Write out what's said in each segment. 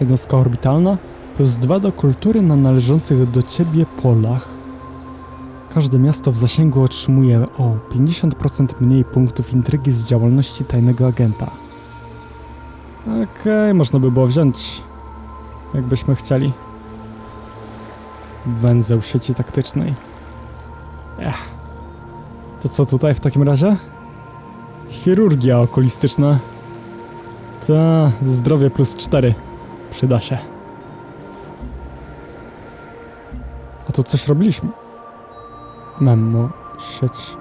jednostka orbitalna, plus 2 do kultury na należących do ciebie polach. Każde miasto w zasięgu otrzymuje o 50% mniej punktów intrygi z działalności tajnego agenta. Okej, można by było wziąć, jakbyśmy chcieli. Węzeł sieci taktycznej. Ech. To co tutaj w takim razie? Chirurgia okulistyczna. Ta, zdrowie plus 4. Przyda się. A to coś robiliśmy. Memo, sieć.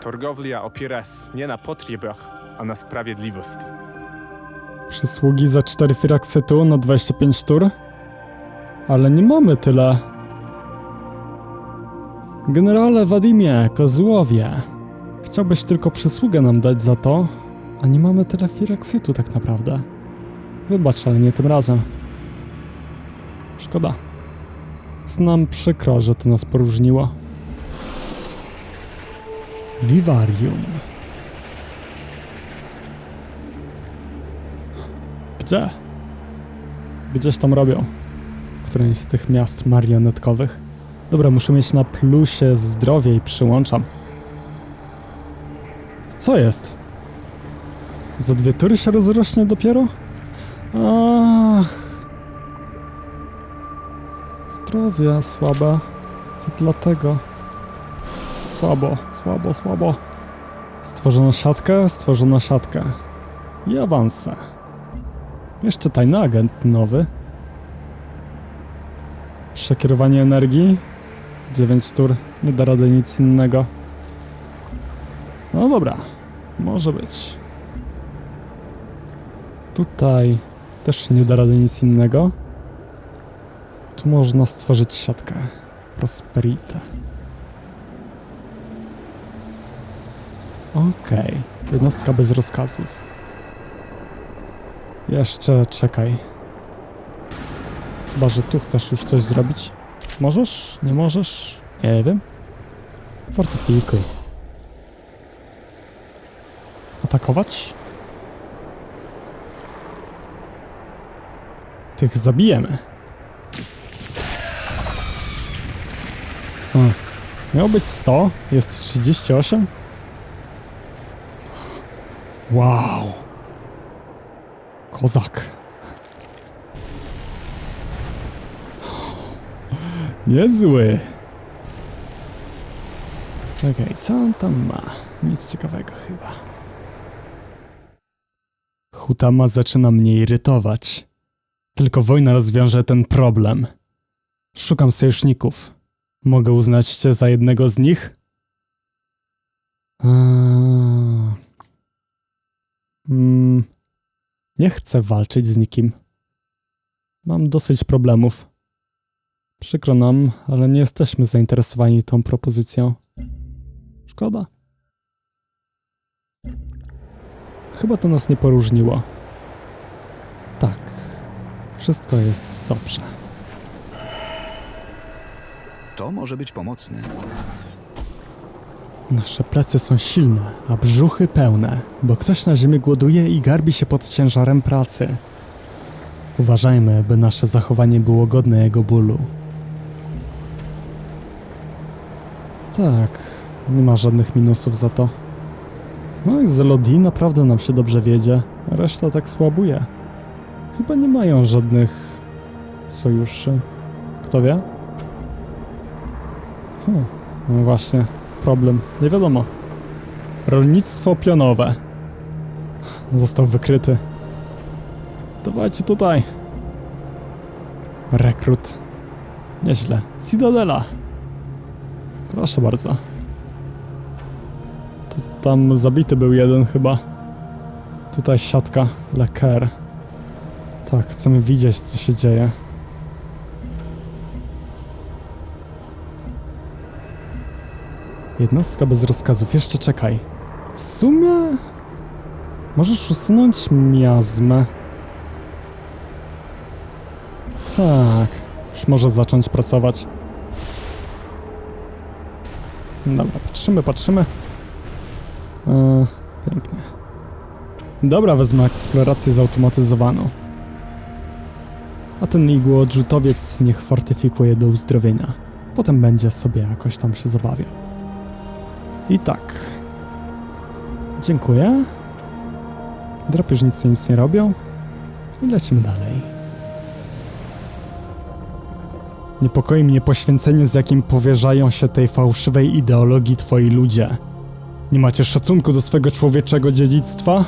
Torgowlia opiera się nie na potrzebach, a na sprawiedliwości. Przysługi za 4 firaksytu na 25 tur? Ale nie mamy tyle. Generale Wadimie, Kozłowie, chciałbyś tylko przysługę nam dać za to, a nie mamy tyle firaksytu tak naprawdę. Wybacz, ale nie tym razem. Szkoda. Znam przykro, że to nas poróżniło. Vivarium. Gdzie? Gdzieś tam robią. Któreś z tych miast marionetkowych. Dobra, muszę mieć na plusie zdrowie i przyłączam. Co jest? Za dwie tury się rozrośnie dopiero? Ach. Zdrowie słabe. To dlatego. Słabo, słabo, słabo. Stworzono siatkę, stworzono siatkę. I awanse. Jeszcze tajny agent nowy. Przekierowanie energii. 9 tur. Nie da rady nic innego. No dobra. Może być. Tutaj też nie da rady nic innego. Tu można stworzyć siatkę. Prosperity. Okej. Jednostka bez rozkazów. Jeszcze czekaj. Chyba, że tu chcesz już coś zrobić. Możesz? Nie możesz? Nie wiem. Fortyfikuj. Atakować? Tych zabijemy. O, miało być 100, jest 38. Wow. Kozak. Niezły. Czekaj, co on tam ma? Nic ciekawego chyba. Hutama zaczyna mnie irytować. Tylko wojna rozwiąże ten problem. Szukam sojuszników. Mogę uznać cię za jednego z nich? Eee... Mm, nie chcę walczyć z nikim. Mam dosyć problemów. Przykro nam, ale nie jesteśmy zainteresowani tą propozycją. Szkoda. Chyba to nas nie poróżniło. Tak. Wszystko jest dobrze. To może być pomocne. Nasze plecy są silne, a brzuchy pełne, bo ktoś na ziemi głoduje i garbi się pod ciężarem pracy. Uważajmy, by nasze zachowanie było godne jego bólu. Tak, nie ma żadnych minusów za to. No i z Elodie naprawdę nam się dobrze wiedzie, reszta tak słabuje. Chyba nie mają żadnych sojuszy. Kto wie? Hmm, no właśnie, problem, nie wiadomo. Rolnictwo pionowe. Został wykryty. Dawajcie tutaj. Rekrut. Nieźle. Citadela. Proszę bardzo. To tam zabity był jeden chyba. Tutaj siatka. Leker. Tak, chcemy widzieć co się dzieje. Jednostka bez rozkazów. Jeszcze czekaj. W sumie... Możesz usunąć miazmę. Tak. Już może zacząć pracować. Dobra, patrzymy, patrzymy. E, pięknie. Dobra, wezmę eksplorację zautomatyzowaną. A ten igłoodrzutowiec niech fortyfikuje do uzdrowienia. Potem będzie sobie jakoś tam się zabawiał. I tak. Dziękuję. Drapieżnicy nic nie robią. I lecimy dalej. Niepokoi mnie poświęcenie, z jakim powierzają się tej fałszywej ideologii twoi ludzie. Nie macie szacunku do swego człowieczego dziedzictwa?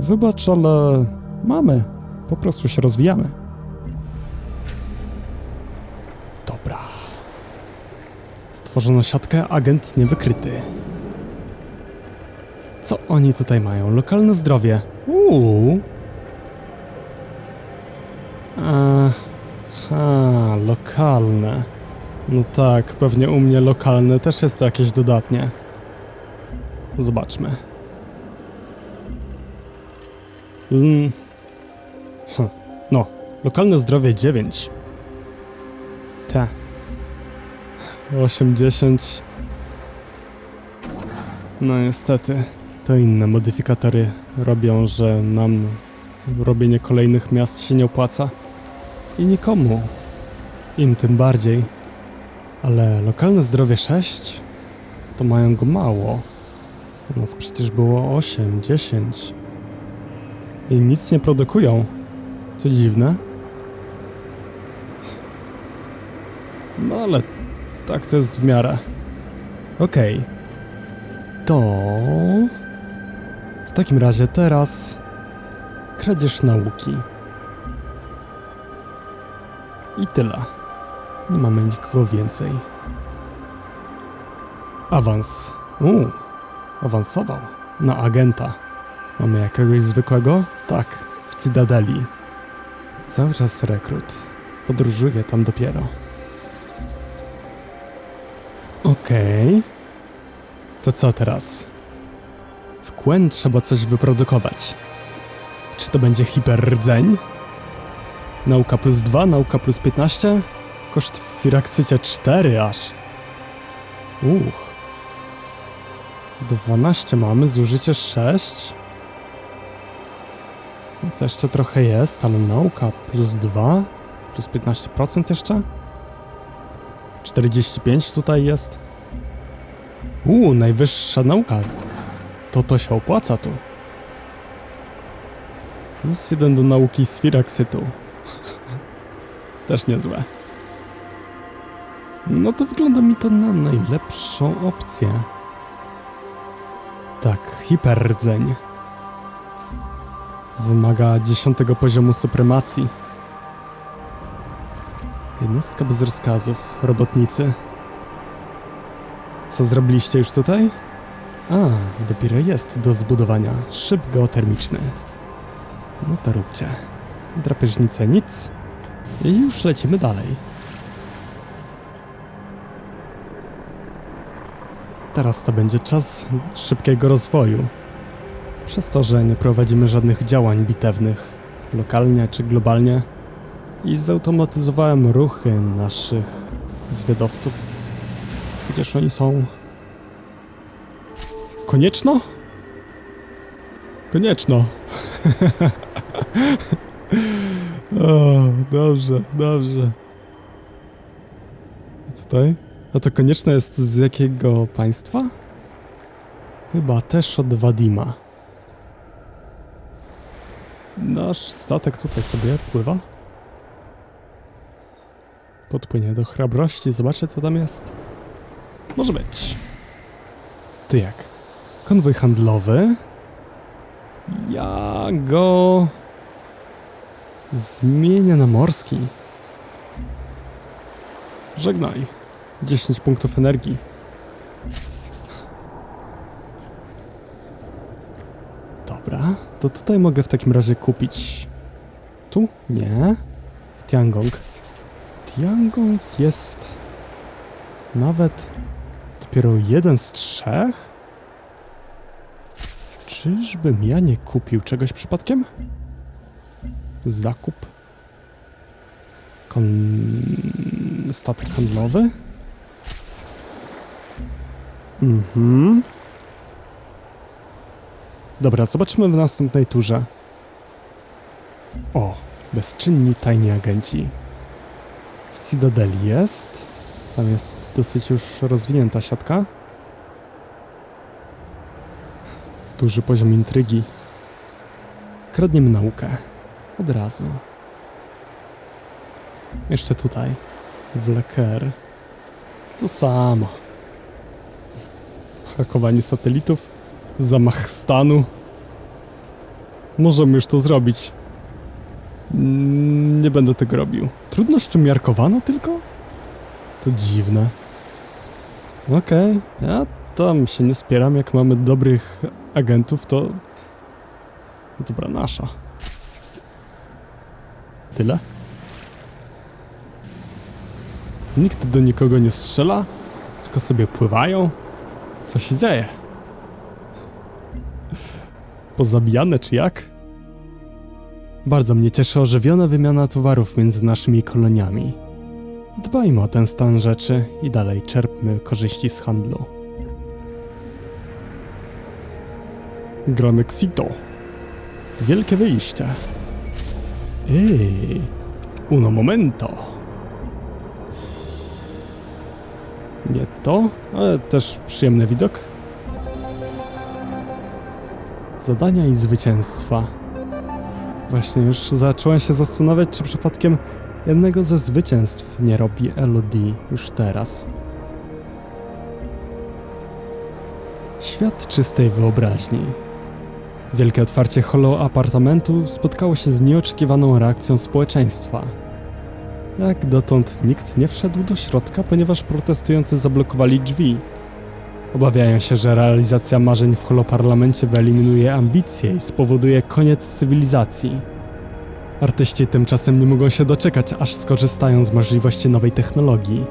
Wybacz, ale mamy. Po prostu się rozwijamy. Dobra. Stworzono siatkę agent niewykryty. Co oni tutaj mają? Lokalne zdrowie. Uuu. Aha, lokalne. No tak, pewnie u mnie lokalne też jest jakieś dodatnie. Zobaczmy. Mm. No, lokalne zdrowie 9. Te. 80. No niestety, to inne modyfikatory robią, że nam robienie kolejnych miast się nie opłaca. I nikomu. Im tym bardziej. Ale lokalne zdrowie 6? To mają go mało. U nas przecież było 8, 10. I nic nie produkują. To dziwne. No ale tak to jest w miarę. Okej. To... W takim razie teraz... Kradzież nauki. I tyle. Nie mamy nikogo więcej. Awans. Uuu, awansował. Na agenta. Mamy jakiegoś zwykłego? Tak, w Cytadeli. Cały czas rekrut. Podróżuje tam dopiero. Okej. To co teraz? W Quen trzeba coś wyprodukować. Czy to będzie hiperrdzeń? Nauka plus 2, nauka plus 15? Koszt w Firaksycie 4 aż. Uch. 12 mamy, zużycie 6. No to jeszcze trochę jest, ale nauka plus 2, plus 15% jeszcze. 45 tutaj jest. Uuu, najwyższa nauka. To to się opłaca tu. Plus jeden do nauki z Firaksytu. Też niezłe. No to wygląda mi to na najlepszą opcję. Tak, hiperrdzeń. Wymaga dziesiątego poziomu supremacji. Jednostka bez rozkazów, robotnicy. Co zrobiliście już tutaj? A, dopiero jest do zbudowania szyb geotermiczny. No to róbcie. Drapieżnice nic. I już lecimy dalej. Teraz to będzie czas szybkiego rozwoju. Przez to, że nie prowadzimy żadnych działań bitewnych, lokalnie czy globalnie, i zautomatyzowałem ruchy naszych zwiadowców. Gdzież oni są? Konieczno? Konieczno. o, dobrze, dobrze. A tutaj? A to konieczne jest z jakiego państwa? Chyba też od Wadima. Nasz statek tutaj sobie pływa. Podpłynie do hrabrości, zobaczę co tam jest. Może być. Ty jak? Konwój handlowy? Ja go... Zmienię na morski. Żegnaj. 10 punktów energii. Dobra, to tutaj mogę w takim razie kupić. Tu? Nie. W Tiangong. Tiangong jest nawet dopiero jeden z trzech? Czyżbym ja nie kupił czegoś przypadkiem? Zakup. Kon... Statek handlowy? Mhm. Dobra, zobaczymy w następnej turze. O, bezczynni tajni agenci. W Citadeli jest. Tam jest dosyć już rozwinięta siatka. Duży poziom intrygi. Kradniemy naukę. Od razu. Jeszcze tutaj. W Leker. To samo. Hakowanie satelitów. Zamach stanu. Możemy już to zrobić. Mm, Nie będę tego robił. Trudność umiarkowana tylko? To dziwne. Okej, ja tam się nie spieram. Jak mamy dobrych agentów, to. Dobra, nasza. Tyle? Nikt do nikogo nie strzela, tylko sobie pływają. Co się dzieje? Pozabijane czy jak? Bardzo mnie cieszy ożywiona wymiana towarów między naszymi koloniami. Dbajmy o ten stan rzeczy i dalej czerpmy korzyści z handlu. Granexito. Wielkie wyjście. Ej, uno momento. Nie to, ale też przyjemny widok. Zadania i zwycięstwa. Właśnie już zacząłem się zastanawiać, czy przypadkiem jednego ze zwycięstw nie robi Elodie już teraz. Świat czystej wyobraźni. Wielkie otwarcie holo apartamentu spotkało się z nieoczekiwaną reakcją społeczeństwa. Jak dotąd nikt nie wszedł do środka, ponieważ protestujący zablokowali drzwi. Obawiają się, że realizacja marzeń w holoparlamencie wyeliminuje ambicje i spowoduje koniec cywilizacji. Artyści tymczasem nie mogą się doczekać, aż skorzystają z możliwości nowej technologii.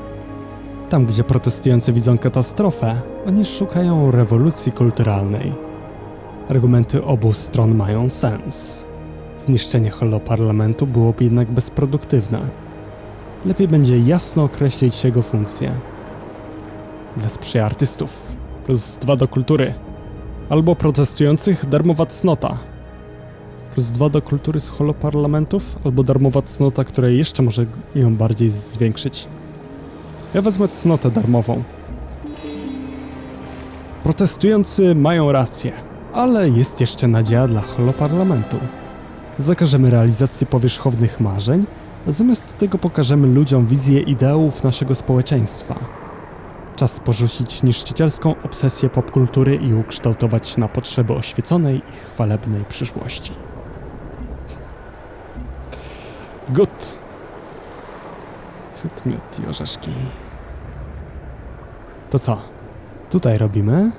Tam, gdzie protestujący widzą katastrofę, oni szukają rewolucji kulturalnej. Argumenty obu stron mają sens. Zniszczenie holoparlamentu byłoby jednak bezproduktywne. Lepiej będzie jasno określić jego funkcję. Wesprzyj artystów. Plus dwa do kultury. Albo protestujących darmowa cnota. Plus dwa do kultury z holoparlamentów, albo darmowa cnota, która jeszcze może ją bardziej zwiększyć. Ja wezmę cnotę darmową. Protestujący mają rację, ale jest jeszcze nadzieja dla holoparlamentu. Zakażemy realizacji powierzchownych marzeń, a zamiast tego pokażemy ludziom wizję ideałów naszego społeczeństwa. Czas porzucić niszczycielską obsesję popkultury i ukształtować na potrzeby oświeconej i chwalebnej przyszłości. Good. Cud, miód i orzeszki. To co? Tutaj robimy?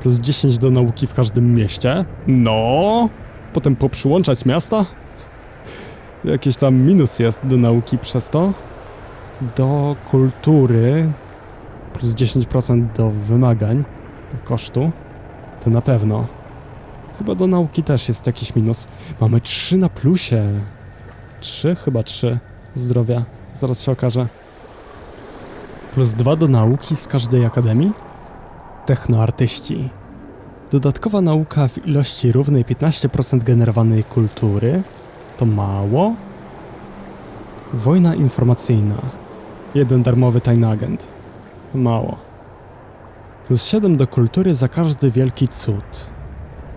Plus 10 do nauki w każdym mieście? No! Potem poprzyłączać miasta? Jakiś tam minus jest do nauki przez to. Do kultury plus 10% do wymagań, do kosztu, to na pewno. Chyba do nauki też jest jakiś minus. Mamy 3 na plusie. 3? Chyba 3 zdrowia. Zaraz się okaże. Plus 2 do nauki z każdej akademii? Technoartyści. Dodatkowa nauka w ilości równej 15% generowanej kultury? To mało? Wojna informacyjna. Jeden darmowy tajny agent. Mało. Plus 7 do kultury za każdy wielki cud.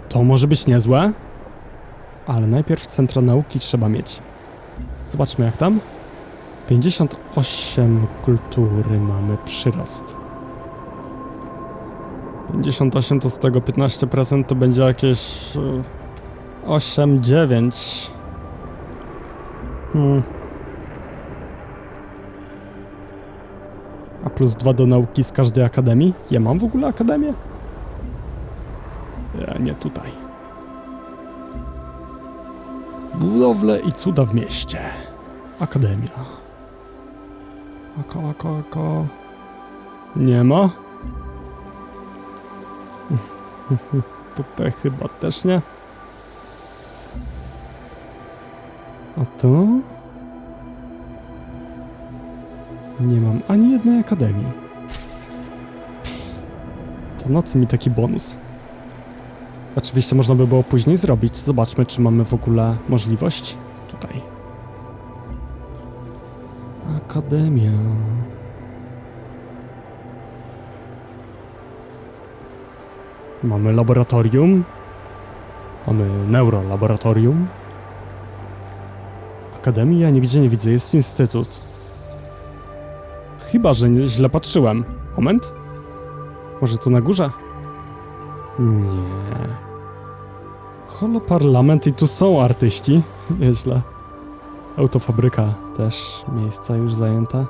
To może być niezłe? Ale najpierw centra nauki trzeba mieć. Zobaczmy jak tam. 58 kultury mamy przyrost. 58 to z tego 15% to będzie jakieś... e, 8, 9. Hmm. A plus dwa do nauki z każdej akademii? Ja mam w ogóle akademię? Ja nie tutaj. Budowle i cuda w mieście. Akademia. Oko, oko, oko. Nie ma? Tutaj chyba też nie. A to? Nie mam ani jednej akademii. To na co mi taki bonus? Oczywiście można by było później zrobić. Zobaczmy, czy mamy w ogóle możliwość. Tutaj. Akademia. Mamy laboratorium. Mamy neurolaboratorium. Akademii ja nigdzie nie widzę, jest instytut. Chyba, że źle patrzyłem. Moment. Może tu na górze? Nie. Holo parlament i tu są artyści. Nieźle. Autofabryka też miejsca już zajęte.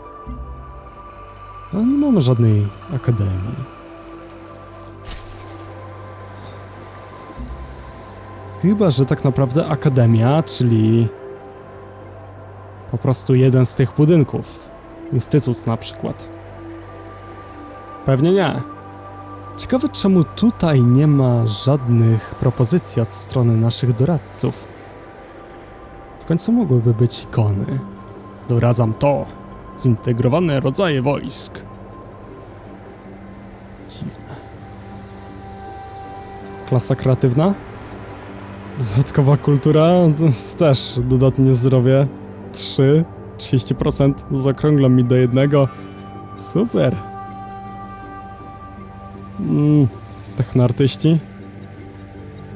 Ale nie mamy żadnej akademii. Chyba, że tak naprawdę akademia, czyli po prostu jeden z tych budynków. Instytut na przykład. Pewnie nie. Ciekawe, czemu tutaj nie ma żadnych propozycji od strony naszych doradców. W końcu mogłyby być ikony. Doradzam to. Zintegrowane rodzaje wojsk. Dziwne. Klasa kreatywna? Dodatkowa kultura? Też dodatnie zdrowie. 3, 30%. Zakrąglam mi do jednego. Super. Mm, technoartyści?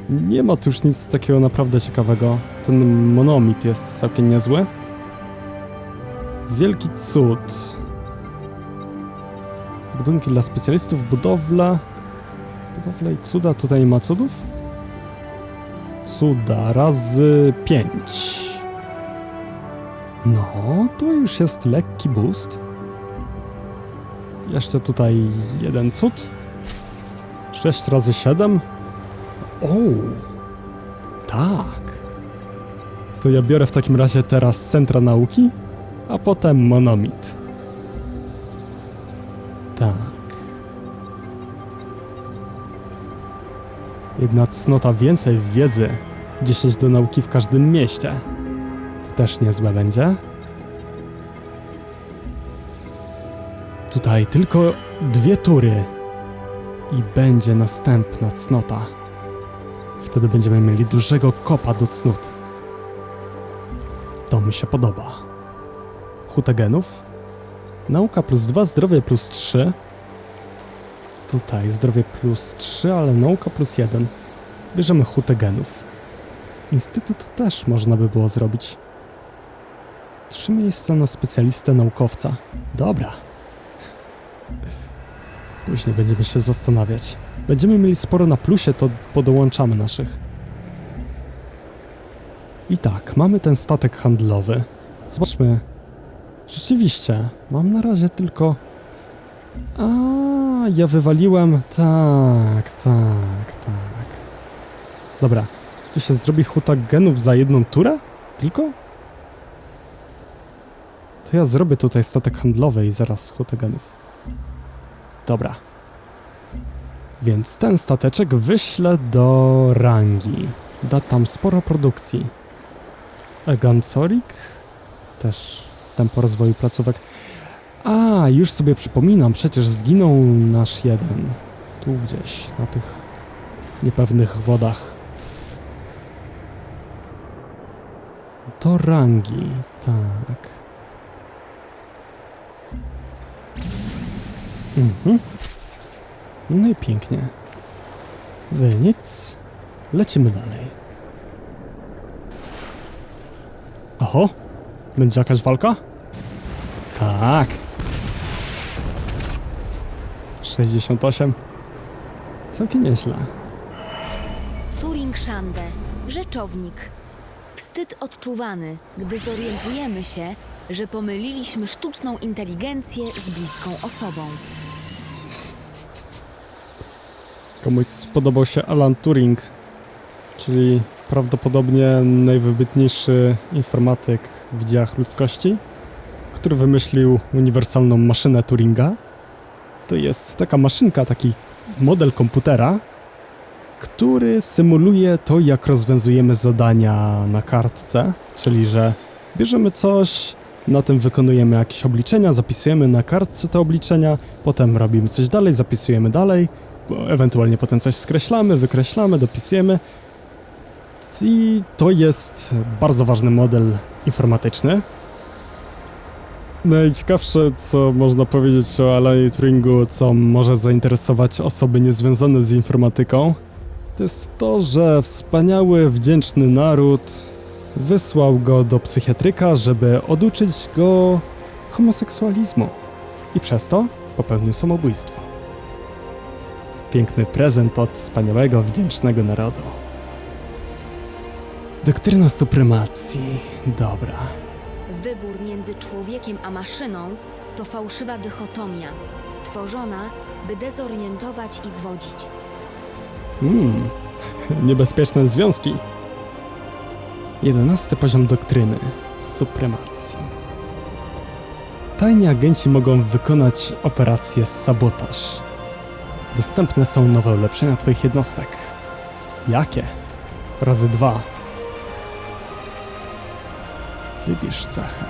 Nie ma tu już nic takiego naprawdę ciekawego. Ten monomit jest całkiem niezły. Wielki cud. Budynki dla specjalistów, budowla. Budowla i cuda. Tutaj nie ma cudów? Cuda razy 5. No, to już jest lekki boost. Jeszcze tutaj jeden cud. 6 razy 7? O, tak. To ja biorę w takim razie teraz centra nauki, a potem monomit. Tak. Jedna cnota więcej wiedzy. 10 do nauki w każdym mieście. Też niezłe będzie. Tutaj tylko dwie tury i będzie następna cnota. Wtedy będziemy mieli dużego kopa do cnót. To mi się podoba. Hutagenów. Nauka plus 2, zdrowie plus 3. Tutaj zdrowie plus 3, ale nauka plus 1. Bierzemy hutagenów. Instytut też można by było zrobić. Trzy miejsca na specjalistę naukowca. Dobra. Później będziemy się zastanawiać. Będziemy mieli sporo na plusie, to podołączamy naszych. I tak, mamy ten statek handlowy. Zobaczmy. Rzeczywiście, mam na razie tylko... A, ja wywaliłem... Tak, tak, tak. Dobra, tu się zrobi huta genów za jedną turę? Tylko? To ja zrobię tutaj statek handlowy i zaraz hutę genów. Dobra. Więc ten stateczek wyślę do rangi. Da tam sporo produkcji. Egancorik? Też tempo rozwoju placówek. A, już sobie przypominam, przecież zginął nasz jeden. Tu gdzieś, na tych niepewnych wodach. Do rangi, tak. Mhm. No i pięknie. Wy nic. Lecimy dalej. Oho! Będzie jakaś walka? Tak. 68. Całkiem nieźle. Turing Szande, rzeczownik. Wstyd odczuwany, gdy zorientujemy się, że pomyliliśmy sztuczną inteligencję z bliską osobą. Komuś spodobał się Alan Turing, czyli prawdopodobnie najwybitniejszy informatyk w dziejach ludzkości, który wymyślił uniwersalną maszynę Turinga. To jest taka maszynka, taki model komputera, który symuluje to, jak rozwiązujemy zadania na kartce, czyli że bierzemy coś, na tym wykonujemy jakieś obliczenia, zapisujemy na kartce te obliczenia, potem robimy coś dalej, zapisujemy dalej ewentualnie potem coś skreślamy, wykreślamy, dopisujemy. I to jest bardzo ważny model informatyczny. Najciekawsze, co można powiedzieć o Alanie Turingu, co może zainteresować osoby niezwiązane z informatyką, to jest to, że wspaniały, wdzięczny naród wysłał go do psychiatryka, żeby oduczyć go homoseksualizmu. I przez to popełnił samobójstwo. Piękny prezent od wspaniałego, wdzięcznego narodu. Doktryna supremacji. Dobra. Wybór między człowiekiem a maszyną to fałszywa dychotomia, stworzona, by dezorientować i zwodzić. Mmm, niebezpieczne związki. Jedenasty poziom doktryny supremacji. Tajni agenci mogą wykonać operację sabotaż. Dostępne są nowe ulepszenia Twoich jednostek. Jakie? Razy dwa. Wybierz cechę.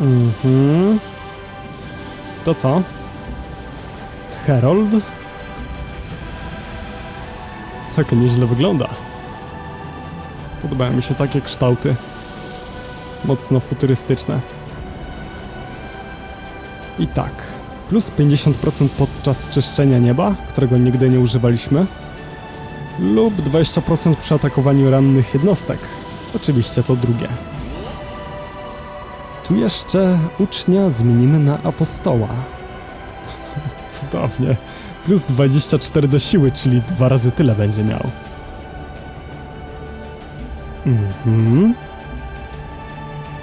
Mhm. To co? Herold? Całkiem nieźle wygląda. Podobają mi się takie kształty. Mocno futurystyczne. I tak. Plus 50% podczas czyszczenia nieba, którego nigdy nie używaliśmy. Lub 20% przy atakowaniu rannych jednostek. Oczywiście to drugie. Tu jeszcze ucznia zmienimy na apostoła. Cudownie. Plus 24 do siły, czyli dwa razy tyle będzie miał. Mhm.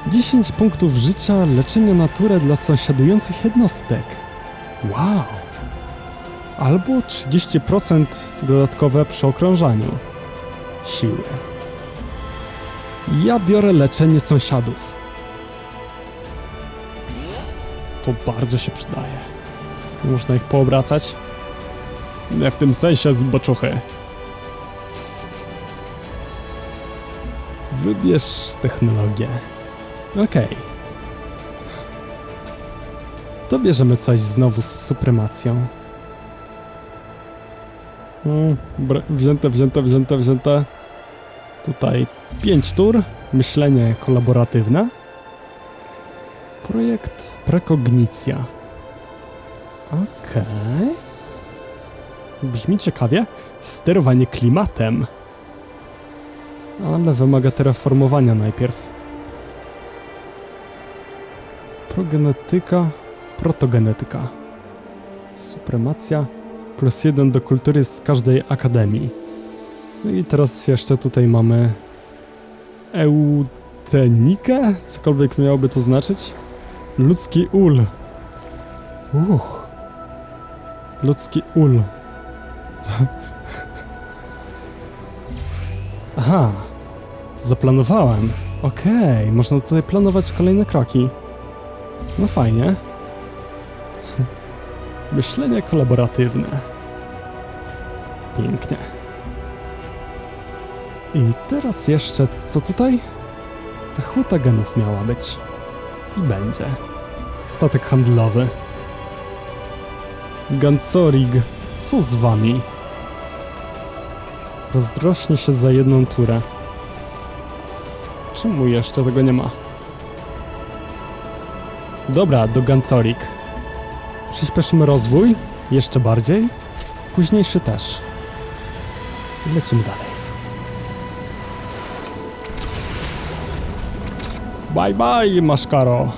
10 punktów życia leczenia naturę dla sąsiadujących jednostek. Wow. Albo 30% dodatkowe przy okrążaniu. Siły. Ja biorę leczenie sąsiadów. To bardzo się przydaje. Nie można ich poobracać? Nie w tym sensie z boczuchy. Wybierz technologię. Okej. To bierzemy coś znowu z supremacją. Mm, wzięte, wzięte, wzięte, wzięte. Tutaj pięć tur. Myślenie kolaboratywne. Projekt Prekognicja. Okej. Brzmi ciekawie. Sterowanie klimatem. Ale wymaga terraformowania najpierw. Progenetyka, protogenetyka. Supremacja plus jeden do kultury z każdej akademii. No i teraz jeszcze tutaj mamy eutenikę, cokolwiek miałoby to znaczyć. Ludzki ul. Uch. Ludzki ul. Aha. Zaplanowałem. Okej, można tutaj planować kolejne kroki. No fajnie. Myślenie kolaboratywne. Pięknie. I teraz jeszcze, co tutaj? Ta huta genów miała być. I będzie. Statek handlowy. Gancorig, co z wami? Rozdrośnie się za jedną turę. Czemu jeszcze tego nie ma? Dobra, do Gancorik. Przyspieszymy rozwój, jeszcze bardziej. Późniejszy też. Lecimy dalej. Bye bye, Maszkaro.